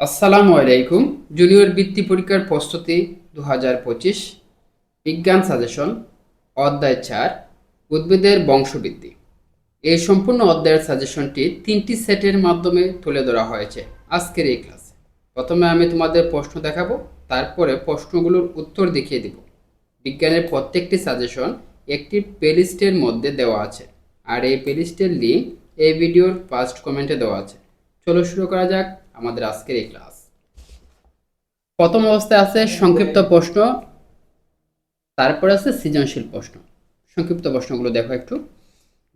আসসালামু আলাইকুম। জুনিয়র বৃত্তি পরীক্ষার প্রস্তুতি দু হাজার পঁচিশ। বিজ্ঞান সাজেশন, অধ্যায় চার, উদ্ভিদের বংশবৃদ্ধি। এই সম্পূর্ণ অধ্যায়ের সাজেশনটি তিনটি সেটের মাধ্যমে তুলে ধরা হয়েছে আজকের এই ক্লাসে। প্রথমে আমি তোমাদের প্রশ্ন দেখাবো, তারপরে প্রশ্নগুলোর উত্তর দেখিয়ে দিব। বিজ্ঞানের প্রত্যেকটি সাজেশন একটি প্লেলিস্টের মধ্যে দেওয়া আছে, আর এই প্লেলিস্টের লিঙ্ক এই ভিডিওর ফার্স্ট কমেন্টে দেওয়া আছে। চলো শুরু করা যাক। আমাদের আজকের এই ক্লাস। প্রথম অবস্থায় আছে সংক্ষিপ্ত প্রশ্ন, তারপর আছে সৃজনশীল প্রশ্ন। সংক্ষিপ্ত প্রশ্নগুলো দেখো একটু।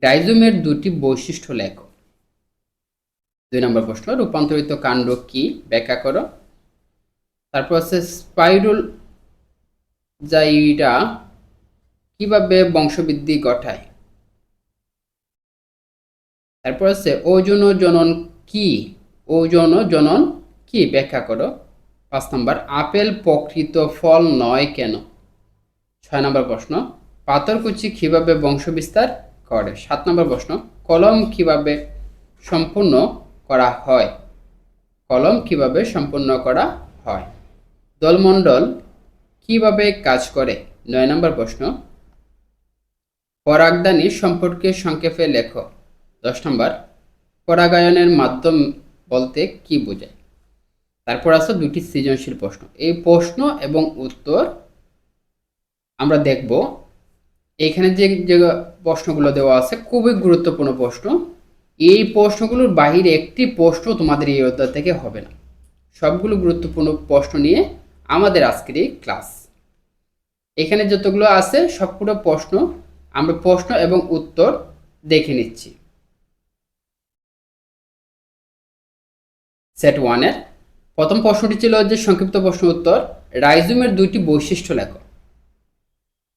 রাইজোমের দুটি বৈশিষ্ট্য লেখো। দুই নম্বর প্রশ্ন, রূপান্তরিত কাণ্ড কি? ব্যাখ্যা করো। তারপর আছে স্পাইরুল জাইরা কীভাবে বংশবৃদ্ধি ঘটায়? তারপর আছে ওজন জনন কি? ওজন জনন কি? ব্যাখ্যা করো। পাঁচ নম্বর, আপেল প্রকৃত ফল নয় কেন? ছয় নম্বর প্রশ্ন পাথরকুচি কীভাবে বংশবিস্তার করে? সাত নম্বর প্রশ্ন, কলম কীভাবে সম্পূর্ণ করা হয়? কলম কীভাবে সম্পূর্ণ করা হয়? দলমণ্ডল কীভাবে কাজ করে? নয় নম্বর প্রশ্ন, পরাগদানি সম্পর্কে সংক্ষেপে লেখো। দশ নম্বর, পরাগায়নের মাধ্যম বলতে কি বোঝায়? তারপর আছে দুটি সৃজনশীল প্রশ্ন। এই প্রশ্ন এবং উত্তর আমরা দেখব। এখানে যে যে প্রশ্নগুলো দেওয়া আছে খুবই গুরুত্বপূর্ণ প্রশ্ন। এই প্রশ্নগুলোর বাহিরে একটি প্রশ্ন তোমাদের এই অধ্যায় থেকে হবে না। সবগুলো গুরুত্বপূর্ণ প্রশ্ন নিয়ে আমাদের আজকের এই ক্লাস। এখানে যতগুলো আছে সবগুলো প্রশ্ন আমরা প্রশ্ন এবং উত্তর দেখে নিচ্ছি। সেট ওয়ানের প্রথম প্রশ্নটি ছিল যে সংক্ষিপ্ত প্রশ্ন উত্তর রাইজুমের দুইটি বৈশিষ্ট্য লেখো।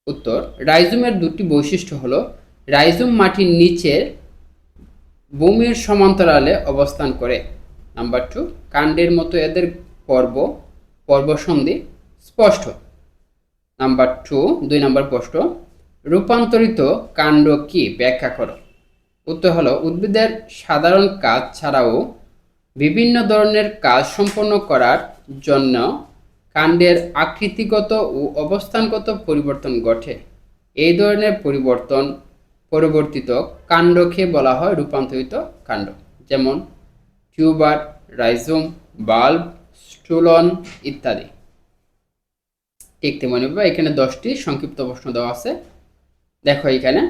উত্তর, রাইজুমের দুটি বৈশিষ্ট্য হলো রাইজুম মাটির নিচের ভূমির সমান্তরালে অবস্থান করে। নাম্বার টু, কাণ্ডের মতো এদের পর্ব, পর্বসন্ধি স্পষ্ট। নাম্বার টু, দুই নম্বর প্রশ্ন, রূপান্তরিত কাণ্ড কি? ব্যাখ্যা করো। উত্তর হলো, উদ্ভিদের সাধারণ কাজ ছাড়াও বিভিন্ন ধরনের কাজ সম্পন্ন করার জন্য কাণ্ডের আকৃতিগত ও অবস্থানগত পরিবর্তন ঘটে। এই ধরনের পরিবর্তন পরিবর্তিত কাণ্ডকে বলা হয় রূপান্তরিত কাণ্ড, যেমন টিউবার, রাইজোম, বাল্ব, স্টুলন ইত্যাদি। ঠিক তেমনি ভাবে এখানে দশটি সংক্ষিপ্ত প্রশ্ন দেওয়া আছে। দেখো এখানে।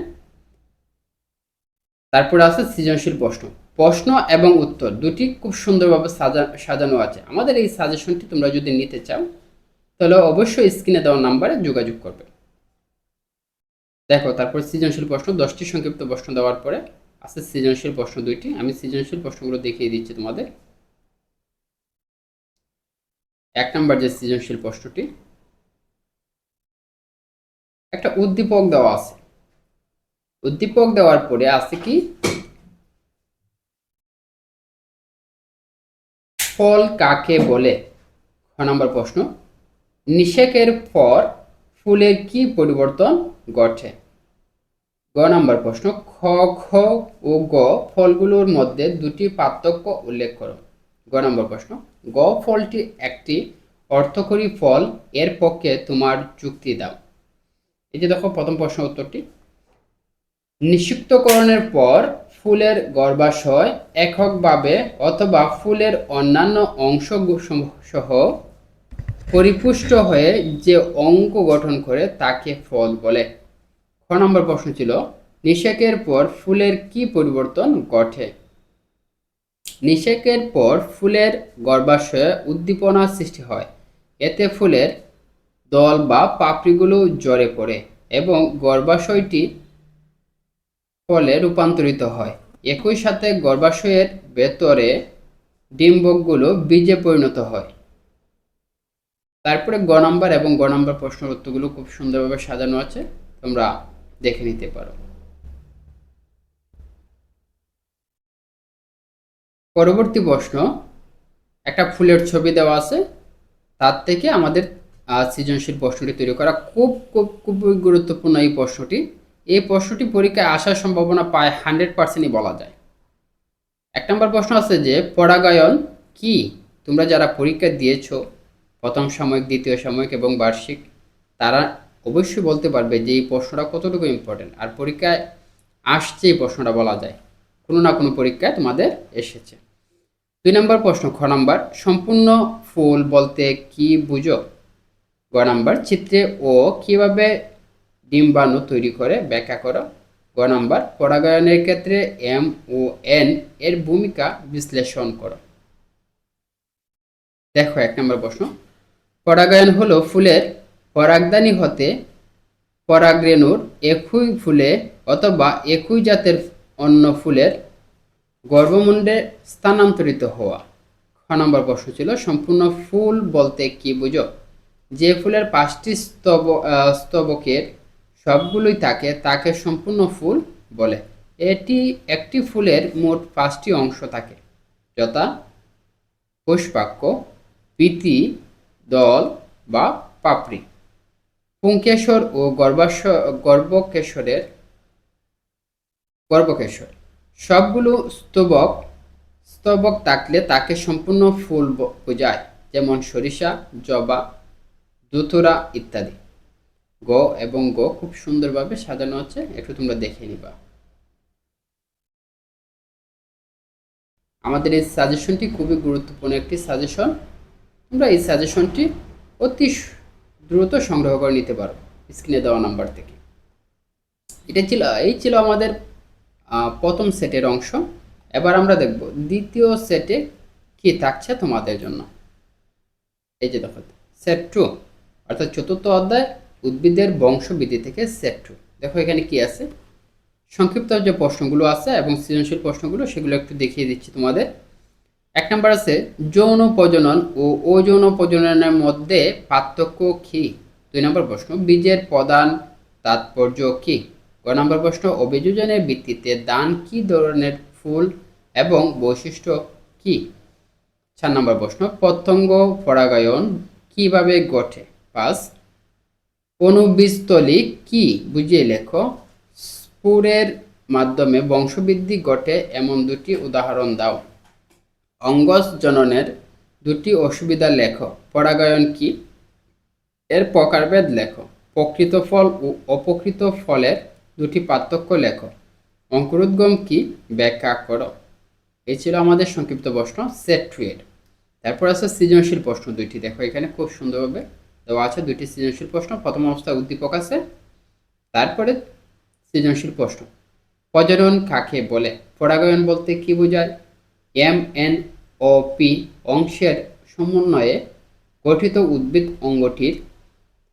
তারপরে আছে সৃজনশীল প্রশ্ন। প্রশ্ন এবং উত্তর দুটি খুব সুন্দরভাবে সাজা, সাজানো আছে। আমাদের এই সাজেশনটি তোমরা যদি নিতে চাও, তাহলে অবশ্যই স্ক্রিনে দেওয়া নাম্বারে যোগাযোগ করবে। দেখো, তারপর সৃজনশীল প্রশ্ন, দশটি সংক্ষিপ্ত প্রশ্ন দেওয়ার পরে আছে সৃজনশীল প্রশ্ন দুইটি। আমি সৃজনশীল প্রশ্নগুলো দেখিয়ে দিচ্ছি তোমাদের। এক নম্বর যে সৃজনশীল প্রশ্নটি, একটা উদ্দীপক দেওয়া আছে। উদ্দীপক দেওয়ার পরে আছে কি? ফল কাকে বলে? খ নম্বর প্রশ্ন, নিষেকের পর ফুলের কি পরিবর্তন ঘটে? গ নম্বর প্রশ্ন, খ খ ও গ ফলগুলোর মধ্যে দুটি পার্থক্য উল্লেখ করো। গ নম্বর প্রশ্ন, গ ফলটি একটি অর্থকরী ফল, এর পক্ষে তোমার যুক্তি দাও। এই যে দেখো প্রথম প্রশ্ন উত্তরটি, নিষিক্তকরণের পর ফুলের গর্ভাশয় এককভাবে অথবা ফুলের অন্যান্য অংশ সহ পরিপুষ্ট হয়ে যে অঙ্ক গঠন করে তাকে ফল বলে। খ নম্বর প্রশ্ন ছিল, নিষেকের পর ফুলের কি পরিবর্তন ঘটে? নিষেকের পর ফুলের গর্ভাশয়ে উদ্দীপনা সৃষ্টি হয়। এতে ফুলের দল বা পাপড়িগুলো জ্বরে পড়ে এবং গর্ভাশয়টি ফলে রূপান্তরিত হয়। একই সাথে গর্ভাশয়ের ভেতরে ডিম্বকগুলো বীজে পরিণত হয়। তারপরে গ নম্বর এবং গ নম্বর প্রশ্নের উত্তরগুলো খুব সুন্দরভাবে সাজানো আছে। তোমরা দেখে নিতে পারো। পরবর্তী প্রশ্ন, একটা ফুলের ছবি দেওয়া আছে। তার থেকে আমাদের সৃজনশীল প্রশ্নটি তৈরি করা খুব খুব, খুবই গুরুত্বপূর্ণ এই প্রশ্নটি। এই প্রশ্নটি পরীক্ষায় আসার সম্ভাবনা প্রায় হান্ড্রেড পার্সেন্টই বলা যায়। এক নম্বর প্রশ্ন আছে যে, পরাগায়ন কি? তোমরা যারা পরীক্ষা দিয়েছ, প্রথম সাময়িক, দ্বিতীয় সাময়িক এবং বার্ষিক, তারা অবশ্যই বলতে পারবে যে এই প্রশ্নটা কতটুকু ইম্পর্টেন্ট আর পরীক্ষায় আসছে এই প্রশ্নটা বলা যায়। কোনো না কোনো পরীক্ষায় তোমাদের এসেছে। দুই নম্বর প্রশ্ন, খ নম্বর, সম্পূর্ণ ফুল বলতে কি বুঝো? গ নম্বর, চিত্রে ও কীভাবে ডিম্বাণু তৈরি করে, ব্যাখ্যা করো। গ নম্বর, পরাগায়নের ক্ষেত্রে এম ও এন এর ভূমিকা বিশ্লেষণ করো। দেখো, এক নম্বর প্রশ্ন। পরাগায়ন হলো ফুলের পরাগদানি হতে পরাগরেণুর একই ফুলে অথবা একই জাতের অন্য ফুলের গর্ভমুণ্ডে স্থানান্তরিত হওয়া। খ নম্বর প্রশ্ন ছিল, সম্পূর্ণ ফুল বলতে কি বুঝো? যে ফুলের পাঁচটি স্তব স্তবকের সবগুলোই থাকে তাকে সম্পূর্ণ ফুল বলে। এটি একটি ফুলের মোট পাঁচটি অংশ থাকে যথা পুষ্পাক্ষ পিতি দল বা পাপড়ি। পুংকেশর ও গর্ভাশ গর্ভকেশরের গর্ভকেশর সবগুলো স্তবক স্তবক থাকলে তাকে সম্পূর্ণ ফুল বোঝায়। যেমন সরিষা, জবা দুতুরা ইত্যাদি। গ এবং গ খুব সুন্দরভাবে সাজানো আছে। একটু তোমরা দেখে নিবা। আমাদের এই সাজেশনটি খুবই গুরুত্বপূর্ণ একটি সাজেশন তোমরা এই সাজেশনটি অতি দ্রুত সংগ্রহ করে নিতে পারো স্ক্রিনে দেওয়া নাম্বার থেকে। এটা ছিল, এই ছিল আমাদের প্রথম সেটের অংশ। এবার আমরা দেখব দ্বিতীয় সেটে কি থাকছে তোমাদের জন্য। এই যে দেখো সেট টু অর্থাৎ চতুর্থ অধ্যায় উদ্ভিদের বংশবৃদ্ধি থেকে সেট দেখো এখানে কি আছে? সংক্ষিপ্ত যে প্রশ্নগুলো আছে এবং সৃজনশীল প্রশ্নগুলো, সেগুলো একটু দেখিয়ে দিচ্ছি তোমাদের। এক নম্বর আছে, যৌন প্রজনন ও অযৌন প্রজননের মধ্যে পার্থক্য কি? দুই নম্বর প্রশ্ন, বীজের প্রধান তাৎপর্য কি? ক নম্বর প্রশ্ন, অভিযোজনের ভিত্তিতে দান কি ধরনের ফুল এবং বৈশিষ্ট্য কি? চার নম্বর প্রশ্ন পতঙ্গ পরাগায়ন কীভাবে ঘটে? পাঁচ অনুবীজতলি কি? বুঝিয়ে লেখো। স্পুরের মাধ্যমে বংশবৃদ্ধি ঘটে এমন দুটি উদাহরণ দাও। অঙ্গজ জননের দুটি অসুবিধা লেখো। পরাগায়ন কি? এর প্রকারভেদ লেখো। প্রকৃত ফল ও অপকৃত ফলের দুটি পার্থক্য লেখো। অঙ্কুরোদ্গম কি? ব্যাখ্যা করো। এই ছিল আমাদের সংক্ষিপ্ত প্রশ্ন সেট টু এর। তারপর আছে সৃজনশীল প্রশ্ন দুইটি। দেখো এখানে খুব সুন্দরভাবে দেওয়া আছে দুইটি সৃজনশীল প্রশ্ন। প্রথম অবস্থায় উদ্দীপক আছে, তারপরে সৃজনশীল প্রশ্ন। প্রজনন কাকে বলে? পরাগায়ন বলতে কি বোঝায়? এম এন ও পি অংশের সমন্বয়ে গঠিত উদ্ভিদ অঙ্গটির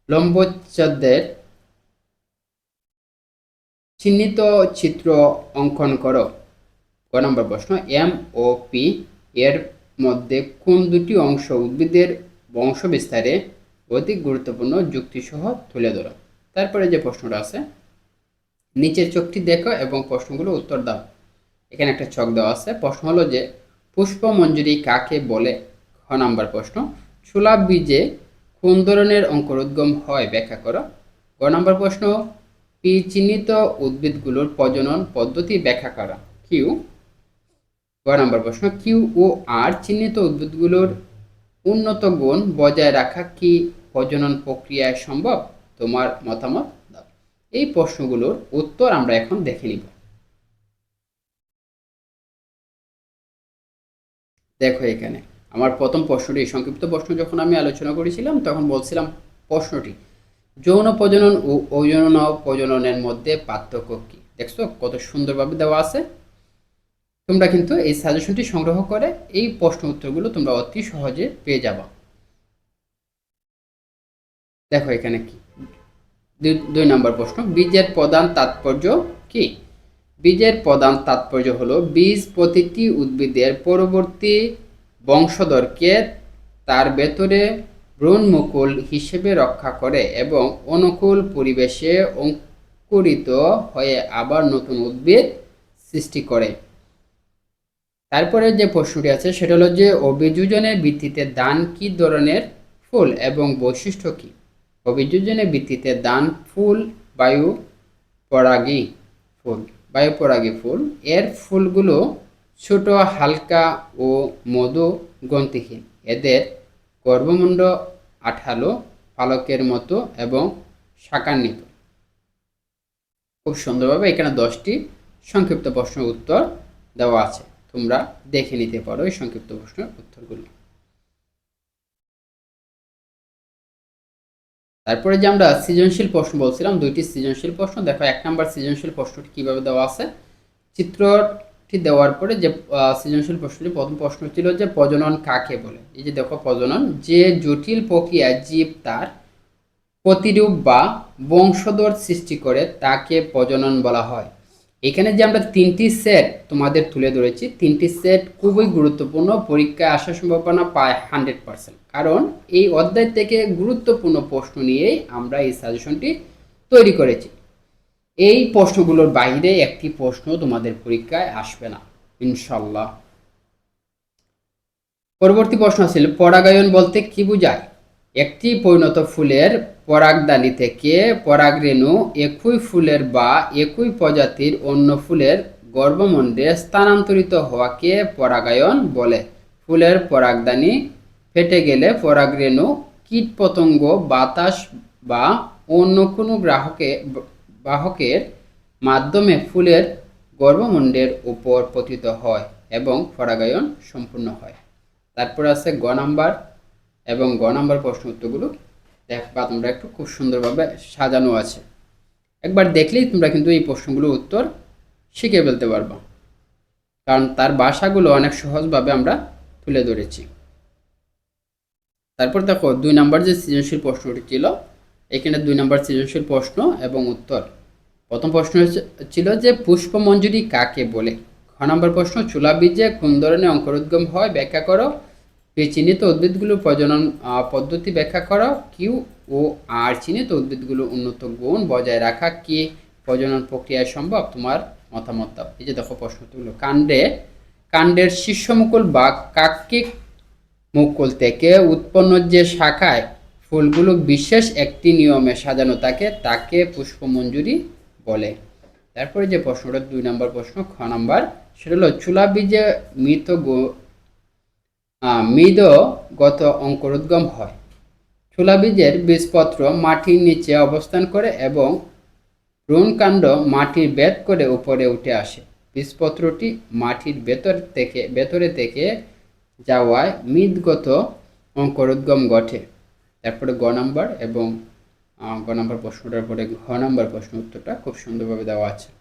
লম্বচ্ছেদের চিহ্নিত চিত্র অঙ্কন করো। ক নম্বর প্রশ্ন, এম ও পি এর মধ্যে কোন দুটি অংশ উদ্ভিদের বংশ বিস্তারে অধিক গুরুত্বপূর্ণ যুক্তিসহ তুলে ধরো। তারপরে যে প্রশ্নটা আছে, নিচের চোখটি দেখো এবং প্রশ্নগুলো উত্তর দাও। এখানে একটা ছক দেওয়া আছে। প্রশ্ন হলো যে পুষ্পমঞ্জুরি কাকে বলে? খ নাম্বার প্রশ্ন। ছোলা বীজে কোন ধরনের অঙ্কুরোদ্গম হয়? ব্যাখ্যা করো। গ নম্বর প্রশ্ন পি চিহ্নিত উদ্ভিদগুলোর প্রজনন পদ্ধতি ব্যাখ্যা করা। কিউ। গ নাম্বার প্রশ্ন, কিউ ও আর চিহ্নিত উদ্ভিদগুলোর উন্নত গুণ বজায় রাখা কি প্রজনন প্রক্রিয়ায় সম্ভব? তোমার মতামত দাও। এই প্রশ্নগুলোর উত্তর আমরা এখন দেখে নিব। দেখো এখানে, আমার প্রথম প্রশ্নটি, সংক্ষিপ্ত প্রশ্ন যখন আমি আলোচনা করেছিলাম, তখন বলছিলাম প্রশ্নটি, যৌন প্রজনন ও অযৌন প্রজননের মধ্যে পার্থক্য কি? দেখছ, কত সুন্দরভাবে দেওয়া আছে। তোমরা কিন্তু এই সাজেশনটি সংগ্রহ করে এই প্রশ্ন উত্তরগুলো তোমরা অতি সহজে পেয়ে যাবা। দেখো এখানে কি? দুই- নম্বর প্রশ্ন, বীজের প্রধান তাৎপর্য কি? বীজের প্রধান তাৎপর্য হলো বীজ প্রতিটি উদ্ভিদের পরবর্তী বংশধরকে তার ভেতরে ভ্রূণমুকুল হিসেবে রক্ষা করে এবং অনুকূল পরিবেশে অঙ্কুরিত হয়ে আবার নতুন উদ্ভিদ সৃষ্টি করে। তারপরে যে প্রশ্নটি আছে, সেটা হলো যে অভিযোজনের ভিত্তিতে দান কি ধরনের ফুল এবং বৈশিষ্ট্য কি? অভিযোজনের ভিত্তিতে দান ফুল, বায়ু, পরাগী ফুল, বায়ু, পরাগী ফুল। এর ফুলগুলো ছোট, হালকা ও মধু গ্রন্থিহীন। এদের গর্ভমুণ্ড আঠালো, পালকের মতো এবং শাকান্বিত। খুব সুন্দরভাবে এখানে দশটি সংক্ষিপ্ত প্রশ্নের উত্তর দেওয়া আছে। তোমরা দেখে নিতে পারো এই সংক্ষিপ্ত প্রশ্নের উত্তরগুলো। তারপরে যে আমরা সৃজনশীল প্রশ্ন বলছিলাম, দুইটি সৃজনশীল প্রশ্ন। দেখো, এক নম্বর সৃজনশীল প্রশ্নটি কীভাবে দেওয়া আছে? চিত্রটি দেওয়ার পরে যে সৃজনশীল প্রশ্নটি প্রথম প্রশ্ন ছিল যে প্রজনন কাকে বলে? এই যে দেখো, প্রজনন যে জটিল প্রক্রিয়া জীব তার প্রতিরূপ বা বংশধর সৃষ্টি করে তাকে প্রজনন বলা হয়। এখানে যে আমরা তিনটি সেট তোমাদের তুলে ধরেছি, তিনটি সেট খুবই গুরুত্বপূর্ণ, পরীক্ষায় আসার সম্ভাবনা পায় হান্ড্রেড পার্সেন্ট কারণ এই অধ্যায় থেকে গুরুত্বপূর্ণ প্রশ্ন নিয়েই আমরা এই সাজেশনটি তৈরি করেছি। এই প্রশ্নগুলোর বাইরে একটি প্রশ্ন তোমাদের পরীক্ষায় আসবে না ইনশাল্লাহ পরবর্তী প্রশ্ন ছিল পরাগায়ন বলতে কি বোঝায়? একটি পরিণত ফুলের পরাগদানি থেকে পরাগরেণু একই ফুলের বা একই প্রজাতির অন্য ফুলের গর্ভমণ্ডে স্থানান্তরিত হওয়াকে পরাগায়ন বলে। ফুলের পরাগদানি ফেটে গেলে পরাগরেণু কীটপতঙ্গ বাতাস বা অন্য কোনো গ্রাহকে, বাহকের মাধ্যমে ফুলের গর্ভমণ্ডের উপর পতিত হয় এবং পরাগায়ন সম্পূর্ণ হয়। তারপর আছে গ নাম্বার এবং গ নাম্বার প্রশ্ন উত্তরগুলো দেখবা তোমরা একটু খুব সুন্দরভাবে সাজানো আছে। একবার দেখলেই তোমরা কিন্তু এই প্রশ্নগুলোর উত্তর শিখে ফেলতে পারবা। কারণ তার ভাষাগুলো অনেক সহজভাবে আমরা তুলে ধরেছি। তারপর দেখো, দুই নম্বর যে সৃজনশীল প্রশ্নটি ছিল, এখানে দুই নম্বর সৃজনশীল প্রশ্ন এবং উত্তর। প্রথম প্রশ্ন ছিল যে পুষ্পমঞ্জুরি কাকে বলে? খ নম্বর প্রশ্ন, চুলা বীজে কোন ধরনের অঙ্কুরোদ্গম হয় ব্যাখ্যা করো। এই চিহ্নিত উদ্ভিদগুলোর প্রজনন পদ্ধতি ব্যাখ্যা করা। কিউ ও আর চিহ্নিত উদ্ভিদগুলোর উন্নত গুণ বজায় রাখা কি? প্রজনন প্রক্রিয়ায় সম্ভব? তোমার মতামত দাও। এই যে দেখো প্রশ্নগুলো। কাণ্ডে, কাণ্ডের শীর্ষমুকুল বা কাকিক মুকুল থেকে উৎপন্ন যে শাখায় ফুলগুলো বিশেষ একটি নিয়মে সাজানো থাকে, তাকে পুষ্পমঞ্জুরি বলে। তারপরে যে প্রশ্নটা, দুই নম্বর প্রশ্ন, খ নাম্বার, সেটা হলো, চুলা বীজে মৃত গো- আহ, মৃদগত অঙ্কুরোদ্গম হয়। চুলা বীজের বীজপত্র মাটির নিচে অবস্থান করে এবং ভ্রূণকাণ্ড মাটির বেদ করে উপরে উঠে আসে। বীজপত্রটি মাটির ভেতর থেকে ভেতরে থেকে যাওয়ায় মৃদগত অঙ্কুরোদ্গম ঘটে। তারপরে গ নাম্বার এবং গ নাম্বার প্রশ্নটার পরে ঘ নাম্বার প্রশ্ন উত্তরটা খুব সুন্দরভাবে দেওয়া আছে।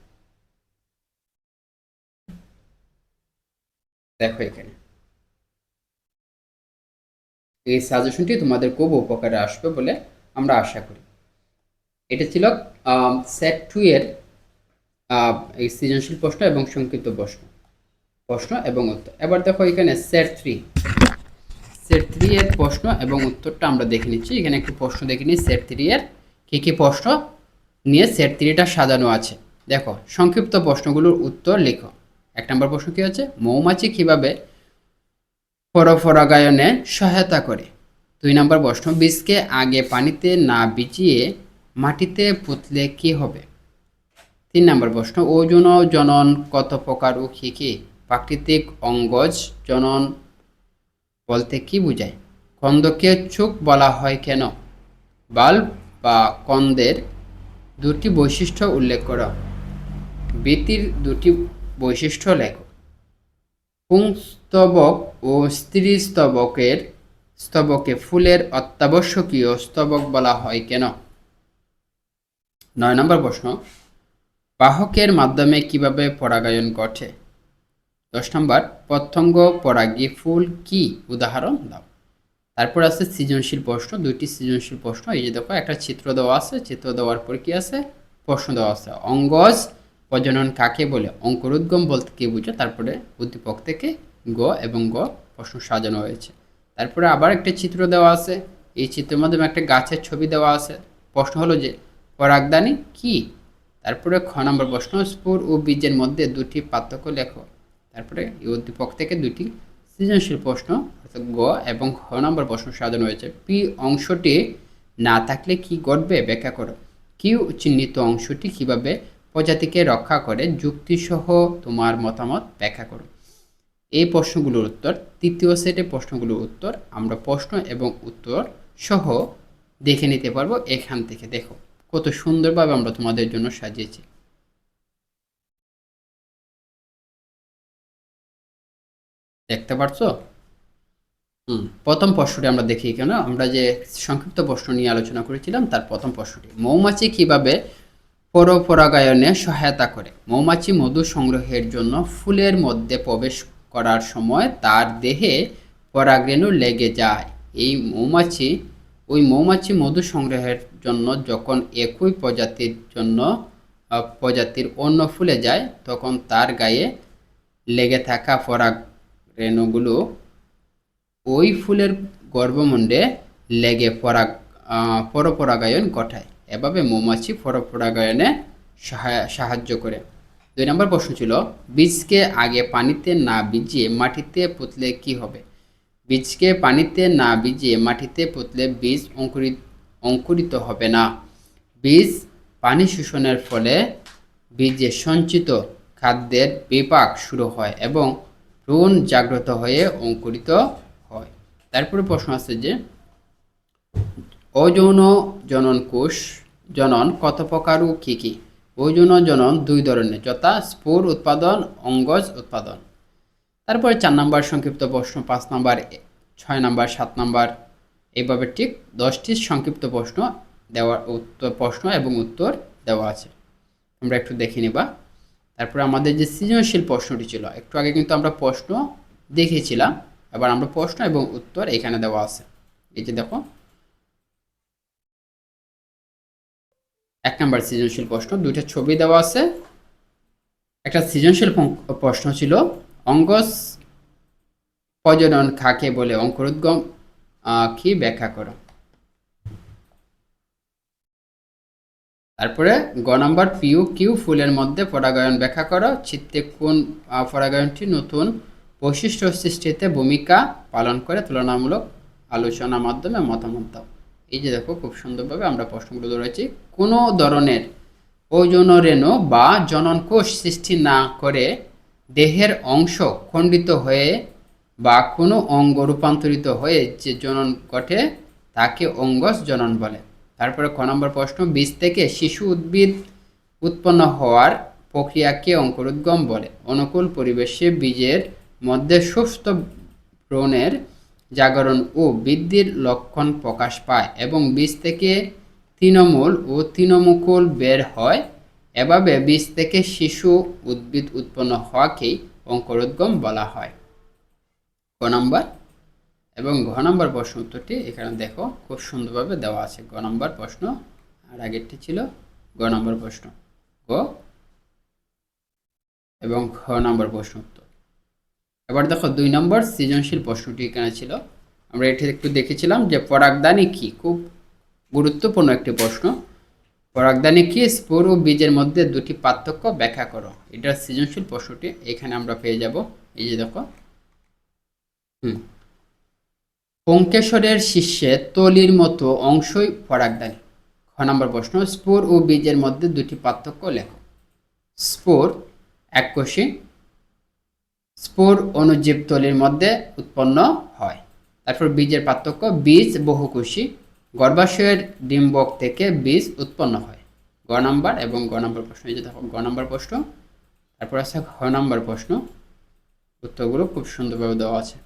দেখো এখানে। এই সাজেশনটি তোমাদের খুব উপকারে আসবে বলে আমরা আশা করি। এটা ছিল সেট টু এর এই সৃজনশীল প্রশ্ন এবং সংক্ষিপ্ত প্রশ্ন প্রশ্ন এবং উত্তর। এবার দেখো এখানে সেট থ্রি সেট থ্রি এর প্রশ্ন এবং উত্তরটা আমরা দেখে নিচ্ছি। এখানে একটি প্রশ্ন দেখে নিই সেট থ্রি এর কী কী প্রশ্ন নিয়ে সেট থ্রিটা সাজানো আছে। দেখো, সংক্ষিপ্ত প্রশ্নগুলোর উত্তর লেখো। এক নম্বর প্রশ্ন কী হচ্ছে? মৌমাছি কীভাবে পরপরাগায়নে সহায়তা করে। দুই নম্বর প্রশ্ন, বীজকে আগে পানিতে না বিচিয়ে মাটিতে পুতলে কি হবে? তিন নম্বর প্রশ্ন, ওজন জনন কত প্রকার ও কী কী? প্রাকৃতিক অঙ্গজ জনন বলতে কি বোঝায়? কন্দকে চোখ বলা হয় কেন? বাল্ব বা কন্দের দুটি বৈশিষ্ট্য উল্লেখ করো। বৃত্তির দুটি বৈশিষ্ট্য লেখো। পুংস্তবক ও স্ত্রী স্তবকের স্তবকে ফুলের অত্যাবশ্যকীয় স্তবক বলা হয় কেন? নয় নম্বর প্রশ্ন, বাহকের মাধ্যমে কীভাবে পরাগায়ন ঘটে? দশ নম্বর, প্রত্যঙ্গ পরাগী ফুল কি? উদাহরণ দাও। তারপর আছে সৃজনশীল প্রশ্ন, দুইটি সৃজনশীল প্রশ্ন। এই যে দেখো, একটা চিত্র দেওয়া আছে, চিত্র দেওয়ার পর কি আছে? প্রশ্ন দেওয়া আছে। অঙ্গজ প্রজনন কাকে বলে? অঙ্কুরোদ্গম বলতে কি বুঝো? তারপরে উদ্দীপক থেকে গ এবং গ প্রশ্ন সাজানো হয়েছে। তারপরে আবার একটা চিত্র দেওয়া আছে। এই চিত্রের মাধ্যমে একটা গাছের ছবি দেওয়া আছে। প্রশ্ন হলো যে, পরাগদানি কি? তারপরে খ নম্বর প্রশ্ন স্পুর ও বীজের মধ্যে দুটি পার্থক্য লেখো। তারপরে এই উদ্দীপক থেকে দুটি সৃজনশীল প্রশ্ন, অর্থাৎ গ এবং খ নম্বর প্রশ্ন সাজানো হয়েছে। পি অংশটি না থাকলে কি ঘটবে? ব্যাখ্যা করো। কিউ চিহ্নিত অংশটি কীভাবে প্রজাতিকে রক্ষা করে যুক্তিসহ তোমার মতামত ব্যাখ্যা করো। এই প্রশ্নগুলোর উত্তর, তৃতীয় সেটে প্রশ্নগুলোর উত্তর আমরা প্রশ্ন এবং উত্তর সহ দেখে নিতে পারব এখান থেকে। দেখো, কত সুন্দরভাবে আমরা তোমাদের জন্য সাজিয়েছি। দেখতে পারছ? হুম, প্রথম প্রশ্নটি আমরা দেখি কেন? আমরা যে সংক্ষিপ্ত প্রশ্ন নিয়ে আলোচনা করেছিলাম, তার প্রথম প্রশ্নটি, মৌমাছি কীভাবে পরপরাগায়নে সহায়তা করে। মৌমাছি মধু সংগ্রহের জন্য ফুলের মধ্যে প্রবেশ করার সময় তার দেহে পরাগরেণু লেগে যায়। এই মৌমাছি, ওই মৌমাছি মধু সংগ্রহের জন্য যখন একই প্রজাতির জন্য প্রজাতির অন্য ফুলে যায়, তখন তার গায়ে লেগে থাকা পরাগ রেণুগুলো ওই ফুলের গর্ভমুণ্ডে লেগে পরাগ পরপরাগায়ন ঘটায়। এভাবে মৌমাছি পরপরাগায়নে সাহা- সাহায্য করে। দুই নম্বর প্রশ্ন ছিল, বীজকে আগে পানিতে না ভিজিয়ে মাটিতে পুতলে কি হবে? বীজকে পানিতে না ভিজিয়ে মাটিতে পুতলে বীজ অঙ্কুরিত অঙ্কুরিত হবে না। বীজ পানি শোষণের ফলে বীজে সঞ্চিত খাদ্যের বিপাক শুরু হয় এবং ভ্রূণ জাগ্রত হয়ে অঙ্কুরিত হয়। তারপরে প্রশ্ন আছে যে, অযৌন জনন কোষ জনন কত প্রকার ও কী কী? অযৌন জনন দুই ধরনের, যথা স্ফোর উৎপাদন, অঙ্গজ উৎপাদন। তারপরে চার নাম্বার, সংক্ষিপ্ত প্রশ্ন, পাঁচ নাম্বার, ছয় নাম্বার, সাত নাম্বার এইভাবে ঠিক দশটি সংক্ষিপ্ত প্রশ্ন দেওয়ার উত্তর, প্রশ্ন এবং উত্তর দেওয়া আছে। আমরা একটু দেখে নিবা। তারপরে আমাদের যে সৃজনশীল প্রশ্নটি ছিল, একটু আগে কিন্তু আমরা প্রশ্ন দেখেছিলাম, এবার আমরা প্রশ্ন এবং উত্তর এখানে দেওয়া আছে। এই যে দেখো এক নম্বর সৃজনশীল প্রশ্ন, দুইটা ছবি দেওয়া আছে। একটা সৃজনশীল প্রশ্ন ছিল, অঙ্গস প্রজনন কাকে বলে? অঙ্কুরোদ্গম কি ব্যাখ্যা করো? তারপরে গ নম্বর, পিউ কিউ ফুলের মধ্যে পরাগায়ন ব্যাখ্যা করো। চিত্তে কোন পরাগায়নটি নতুন বৈশিষ্ট্য সৃষ্টিতে ভূমিকা পালন করে? তুলনামূলক আলোচনার মাধ্যমে মতামত দাও। এই যে দেখো, খুব সুন্দরভাবে আমরা প্রশ্নগুলো ধরেছি। কোনো ধরনের ওজন রেণু বা জননকোষ সৃষ্টি না করে দেহের অংশ খণ্ডিত হয়ে বা কোনো অঙ্গ রূপান্তরিত হয়ে যে জনন ঘটে, তাকে অঙ্গজ জনন বলে। তারপরে ক নম্বর প্রশ্ন, বীজ থেকে শিশু উদ্ভিদ উৎপন্ন হওয়ার প্রক্রিয়াকে অঙ্কুরোদ্গম বলে। অনুকূল পরিবেশে বীজের মধ্যে সুস্থ ব্রণের জাগরণ ও বৃদ্ধির লক্ষণ প্রকাশ পায় এবং বীজ থেকে তৃণমূল ও তৃণমুকুল বের হয়। এভাবে বীজ থেকে শিশু উদ্ভিদ উৎপন্ন হওয়াকেই অঙ্কুরোদ্গম বলা হয়। ক নম্বর এবং ঘ নম্বর প্রশ্ন উত্তরটি এখানে দেখো, খুব সুন্দরভাবে দেওয়া আছে। গ নম্বর প্রশ্ন, আর আগেরটি ছিল গ নম্বর প্রশ্ন। গ এবং ঘ নম্বর প্রশ্ন উত্তর। এবার দেখো দুই নম্বর সৃজনশীল প্রশ্নটি এখানে ছিল। আমরা এটি একটু দেখেছিলাম যে পরাগদানি কি? খুব গুরুত্বপূর্ণ একটি প্রশ্ন। পরাগদানি কি স্পোর ও বীজের মধ্যে দুটি পার্থক্য ব্যাখ্যা করো? এটার সৃজনশীল প্রশ্নটি, এখানে আমরা পেয়ে যাব। এই যে দেখো। হুম। পঙ্কেশ্বরের শীর্ষে তলির মতো অংশই পরাগদানি। খ নম্বর প্রশ্ন স্পোর ও বীজের মধ্যে দুটি পার্থক্য লেখো। স্পোর এক এককোষী স্পোর অণুজীব তলির মধ্যে উৎপন্ন হয়। তারপর বীজের পার্থক্য, বীজ বহুকোষী। গর্ভাশয়ের ডিম্বক থেকে বীজ উৎপন্ন হয়। গ নম্বর এবং গ নম্বর প্রশ্ন, এই যে দেখো, গ নম্বর প্রশ্ন। তারপর আছে ঘ নম্বর প্রশ্ন। উত্তরগুলো খুব সুন্দরভাবে দেওয়া আছে।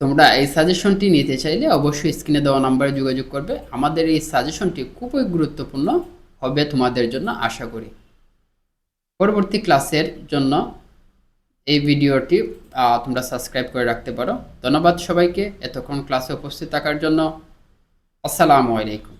তোমরা এই সাজেশনটি নিতে চাইলে অবশ্যই স্ক্রিনে দেওয়া নাম্বারে যোগাযোগ করবে। আমাদের এই সাজেশনটি খুবই গুরুত্বপূর্ণ হবে তোমাদের জন্য, আশা করি। পরবর্তী ক্লাসের জন্য এই ভিডিওটি তোমরা সাবস্ক্রাইব করে রাখতে পারো। ধন্যবাদ সবাইকে। এতক্ষণ ক্লাসে উপস্থিত থাকার জন্য আসসালামু আলাইকুম।